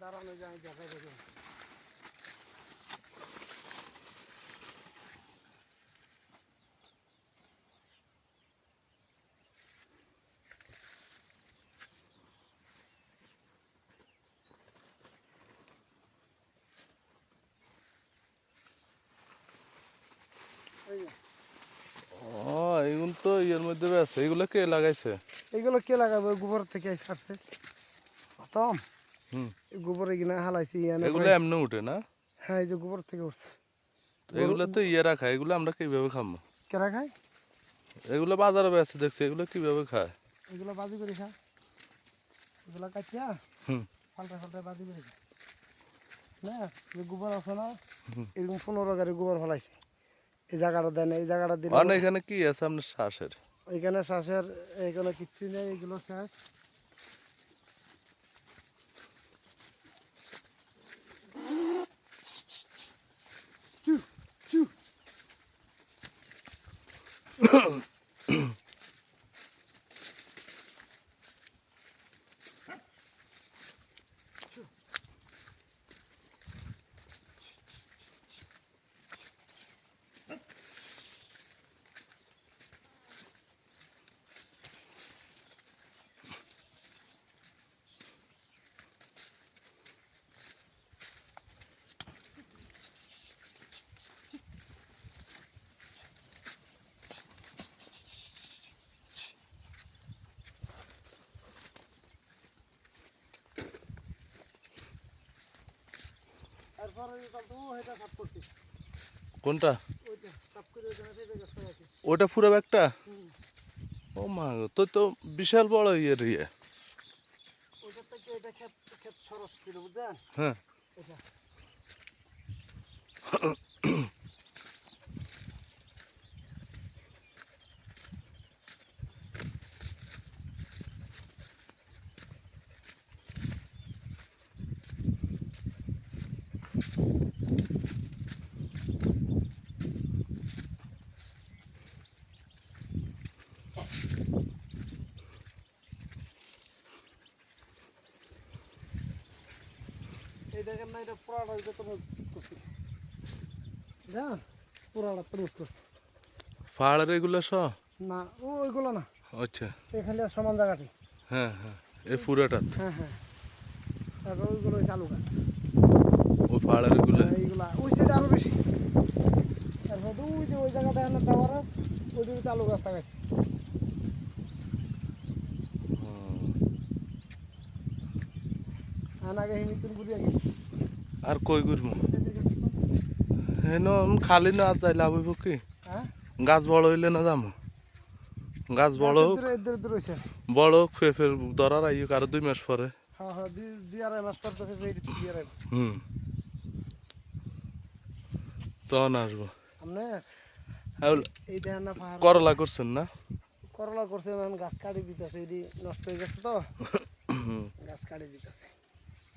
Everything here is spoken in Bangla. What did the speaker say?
দাঁড়ানো যায় দেখা দেখুন ও এগুলো তো ইয়ের মধ্যে আছে এগুলো কে লাগাইছে? এগুলো কে লাগাবে? গোবর থেকে ছাড়ছে খতম গোবরে কিনা হালাইছি এগুলো এমনি উঠে না? হ্যাঁ এই যে গোবর থেকে উঠছে। তো এগুলো তো ইয়ে রাখা এগুলো আমরা কীভাবে খাব কেরা খায়? এগুলো বাজারে বেছে দেখছি এগুলো কীভাবে খায়? এগুলো বাজি করে খা। এগুলো কাটিয়া হুম। পাল্টা পাল্টা বাজি করে খা। না যে গোবর আছে না এরকম পনেরো গাড়ি গোবর ফলাইছে। এই জায়গাটা দেন এই জায়গাটা দিলে আর এখানে কি আছে আপনার শ্বাসের? ওইখানে শ্বাসের এখানে কিচ্ছু নেই এগুলো শ্বাস চু, চু। তারপরে তো এটা সাফ করছি কোনটা? ওটা পুরো ব্যাগটা? ও মা তো তো বিশাল বড় ইয়ের ইয়ে হ্যাঁ। এই দেখেন না এটা পুরাটা এটা তো করছি। হ্যাঁ পুরাটা তরমুজ করছি। পাহাড়ের এগুলো সব? না ও ওইগুলো না। আচ্ছা। এখানে সমান জায়গাটি। হ্যাঁ হ্যাঁ এই পুরাটা হ্যাঁ হ্যাঁ। তারপর ওইগুলো হচ্ছে আলু গাছ। ওই পাহাড়ের এগুলো? এইগুলা। ওই সাইডে আরও বেশি। তারপর তো ওই যে ওই জায়গাটা না টাওয়ার ওই দিকে আলু গাছ লাগাইছে। আর কই করব হেন খালি না যাই লাভ হইব কি? হ্যাঁ? গাছ বড় হইলে না যাম? গাছ বড় হোক বড় হোক ফেফের ধরার আইক আর দুই মাস পরে। হ্যাঁ হ্যাঁ হুম। তখন আসব। করলা করছেন না? করলা করছে গাছ কাটি দিতেছে নষ্ট হয়ে গেছে তো। গাছ কাটি দিতেছে।